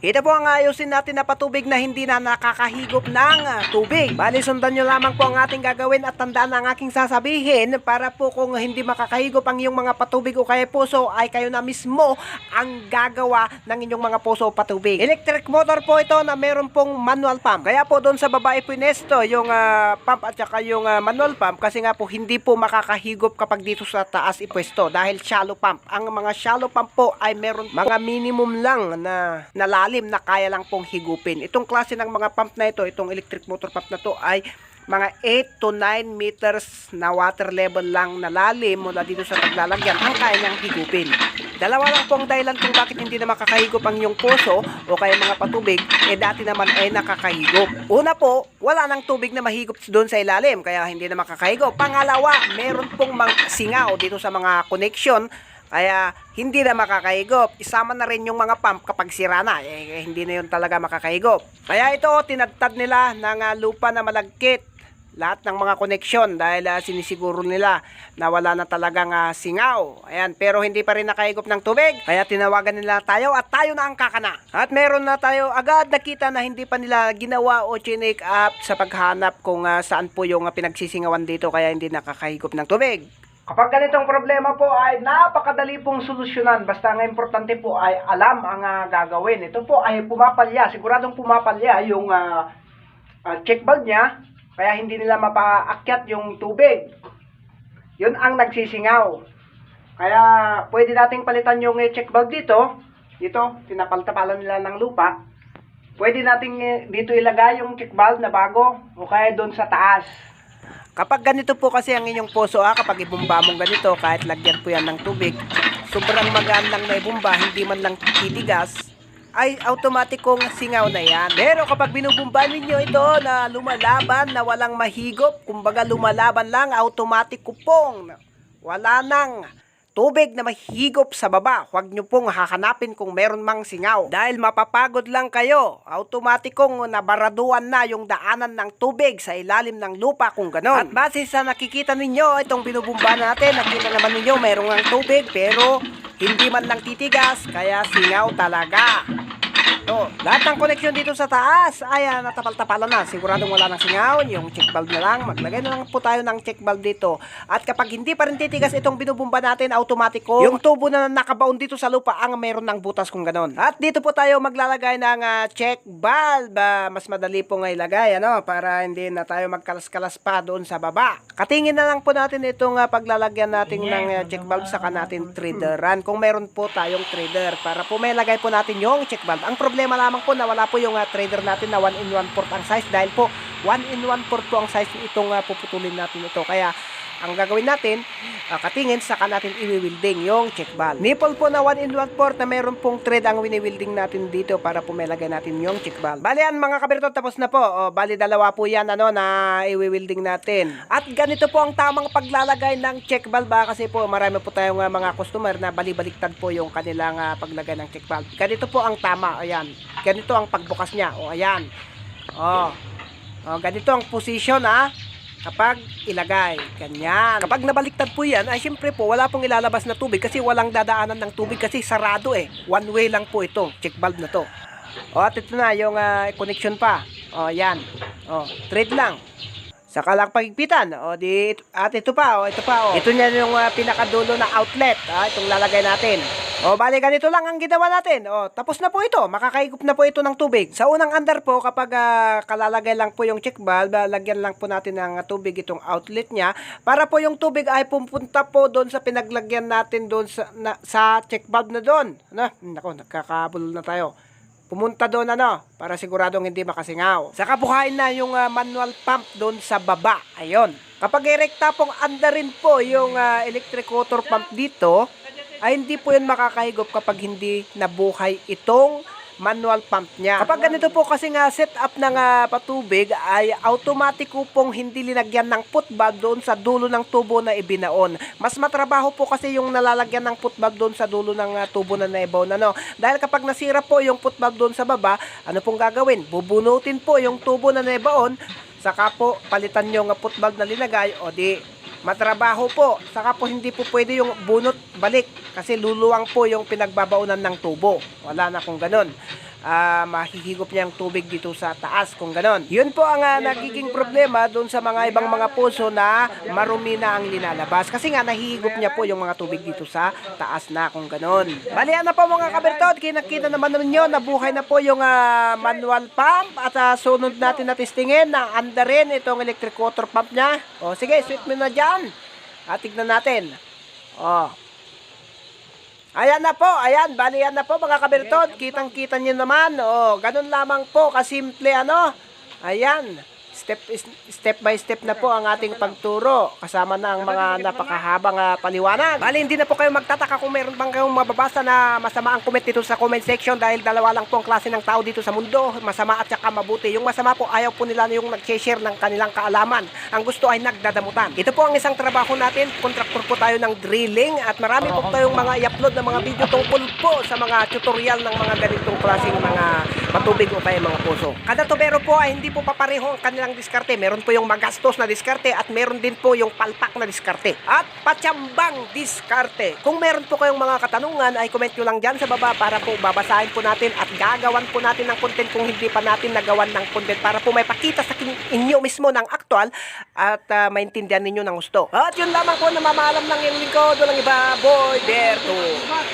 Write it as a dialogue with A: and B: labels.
A: Ito po ang ayusin natin na patubig na hindi na nakakahigop ng tubig. Bali, sundan nyo lamang po ang ating gagawin at tandaan ang aking sasabihin para po kung hindi makakahigop ang iyong mga patubig o kaya puso ay kayo na mismo ang gagawa ng inyong mga puso o patubig. Electric motor po ito na meron pong manual pump. Kaya po doon sa baba ipinesto yung ah, pump at saka yung ah, manual pump kasi nga po hindi po makakahigop kapag dito sa taas ipwesto dahil shallow pump. Ang mga shallow pump po ay meron mga minimum lang na nalalim na kaya lang pong higupin. Itong klase ng mga pump na ito, itong electric motor pump na to ay mga 8 to 9 meters na water level lang na lalim mula dito sa paglalagyan ang kaya niyang higupin. Dalawa lang po ang dahilan kung bakit hindi na makakahigop ang iyong puso o kaya mga patubig, eh dati naman ay nakakahigop. Una po, wala nang tubig na mahigop doon sa ilalim, kaya hindi na makakahigop. Pangalawa, meron pong mga singaw dito sa mga connection, kaya hindi na makakahigop. Isama na rin yung mga pump kapag sira na, eh, eh, hindi na yun talaga makakahigop. Kaya ito, tinadtad nila ng ah, lupa na malagkit lahat ng mga koneksyon dahil ah, sinisiguro nila na wala na talagang ah, singaw. Ayan, pero hindi pa rin nakahigop ng tubig. Kaya tinawagan nila tayo at tayo na ang kakana. At meron na tayo agad nakita na hindi pa nila ginawa o chinik up sa paghanap kung ah, saan po yung ah, pinagsisingawan dito kaya hindi nakakahigop ng tubig. Kapag ganitong problema po ay napakadali pong solusyonan. Basta ang importante po ay alam ang ah, gagawin. Ito po ay pumapalya. Siguradong pumapalya yung ah, ah, check valve niya. Kaya hindi nila mapaakyat yung tubig. Yun ang nagsisingaw. Kaya pwede nating palitan yung eh, check valve dito. Dito, tinapaltapalan nila ng lupa. Pwede nating eh, dito ilagay yung check valve na bago o kaya doon sa taas. Kapag ganito po kasi ang inyong puso, ah, kapag ibumba mong ganito, kahit lagyan po yan ng tubig, sobrang magaan lang na ibumba, hindi man lang titigas, ay automatic kong singaw na yan. Pero kapag binubumba ninyo ito na lumalaban, na walang mahigop, kumbaga lumalaban lang, automatic kupong. Wala nang tubig na mahigop sa baba. Huwag nyo pong hahanapin kung meron mang singaw. Dahil mapapagod lang kayo. Automatikong nabaraduan na yung daanan ng tubig sa ilalim ng lupa kung ganon. At base sa nakikita ninyo, itong binubumba natin, nakita naman ninyo meron ng tubig pero hindi man lang titigas, kaya singaw talaga. To, lahat ng koneksyon dito sa taas ay ah, natapal-tapalan na. Siguradong wala nang singaw, yung check valve na lang. Maglagay na lang po tayo ng check valve dito. At kapag hindi pa rin titigas itong binubumba natin, automatiko, yung tubo na nakabaon dito sa lupa ang meron ng butas kung ganon. At dito po tayo maglalagay ng ah, check valve. Ah, mas madali po nga ilagay, ano, para hindi na tayo magkalas-kalas pa doon sa baba. Katingin na lang po natin itong ah, paglalagyan natin ng ah, check valve saka natin traderan. Kung meron po tayong trader, para po may lagay po natin yung check valve. Ang problema lamang po na wala po yung ah, trader natin na 1 in 1 port ang size dahil po 1 in 1 port po ang size itong ah, puputulin natin ito. Kaya ang gagawin natin, ah, katingin, saka natin i-wielding yung check valve. Nipple po na 1 in 1 port na meron pong thread ang wini-wielding natin dito para po natin yung check valve. Bali yan mga kabirto, tapos na po. O, bali dalawa po yan ano, na i-wielding natin. At ganito po ang tamang paglalagay ng check valve kasi po marami po tayong ah, mga customer na balibaliktad po yung kanilang ah, paglagay ng check valve. Ganito po ang tama, ayan. Ganito ang pagbukas niya, o ayan. O, o ganito ang position ha kapag ilagay. Ganyan. Kapag nabaliktad po yan, ay syempre po, wala pong ilalabas na tubig kasi walang dadaanan ng tubig kasi sarado eh. One way lang po ito, check valve na to. O, at ito na, yung ah, connection pa. O, yan. O, thread lang. Saka lang pagigpitan. O, di, at ito pa, o, ito pa, o. Ito niya yung ah, pinakadulo na outlet. Ah, itong lalagay natin. O, bali, ganito lang ang ginawa natin. O, tapos na po ito. Makakaigop na po ito ng tubig. Sa unang andar po, kapag ah, kalalagay lang po yung check valve, lagyan lang po natin ng ah, tubig itong outlet niya. Para po yung tubig ay pupunta po doon sa pinaglagyan natin doon sa, na, sa check valve na doon. Ano? Nako, nagkakabulol na tayo pumunta doon ano, para siguradong hindi makasingaw. Saka buhayin na yung ah, manual pump doon sa baba. Ayun. Kapag erekta pong andarin po yung ah, electric water pump dito, ay hindi po yun makakahigop kapag hindi nabuhay itong manual pump niya. Kapag ganito po kasi nga setup ng ah, patubig ay automatic po pong hindi linagyan ng foot valve doon sa dulo ng tubo na ibinaon. Mas matrabaho po kasi yung nalalagyan ng foot valve doon sa dulo ng ah, tubo na naibaon. Ano? Dahil kapag nasira po yung foot valve doon sa baba, ano pong gagawin? Bubunutin po yung tubo na naibaon, saka po palitan yung ah, foot valve na linagay o di matrabaho po. Saka po hindi po pwede yung bunot balik kasi luluwang po yung pinagbabaunan ng tubo. Wala na kung ganun. Ah, mahihigop niya ang tubig dito sa taas kung ganon. Yun po ang ah, nagiging problema doon sa mga ibang mga puso na marumi na ang linalabas. Kasi nga nahihigop niya po yung mga tubig dito sa taas na kung ganon. Bali na po mga kabertod, kinakita naman ninyo na buhay na po yung ah, manual pump at ah, sunod natin na testingin na anda rin itong electric water pump niya. O sige, sweet mo na dyan. At tignan natin. O. Ayan na po, ayan, bali yan na po mga kabertod. Kitang-kita nyo naman. O, ganun lamang po, kasimple ano. Ayan, step step by step na po ang ating pagturo. Kasama na ang mga napakahabang ah, paliwanag. Bali, hindi na po kayo magtataka kung meron bang kayong mababasa na masama ang comment dito sa comment section dahil dalawa lang po ang klase ng tao dito sa mundo. Masama at saka mabuti. Yung masama po, ayaw po nila yung nag-share ng kanilang kaalaman. Ang gusto ay nagdadamutan. Ito po ang isang trabaho natin. Kontraktor po tayo ng drilling at marami po tayong mga i-upload na mga video tungkol po sa mga tutorial ng mga ganitong klaseng mga matubig o kaya mga puso. Kada tubero po ay hindi po papareho ang kanilang diskarte. Meron po yung magastos na diskarte at meron din po yung palpak na diskarte. At patsambang diskarte. Kung meron po kayong mga katanungan ay comment nyo lang dyan sa baba para po babasahin po natin at gagawan po natin ng content kung hindi pa natin nagawan ng content para po may pakita sa inyo mismo ng aktual at ah, maintindihan ninyo ng gusto. At yun lamang po na mamaalam lang yung lingkod. Walang iba, Boy Berto.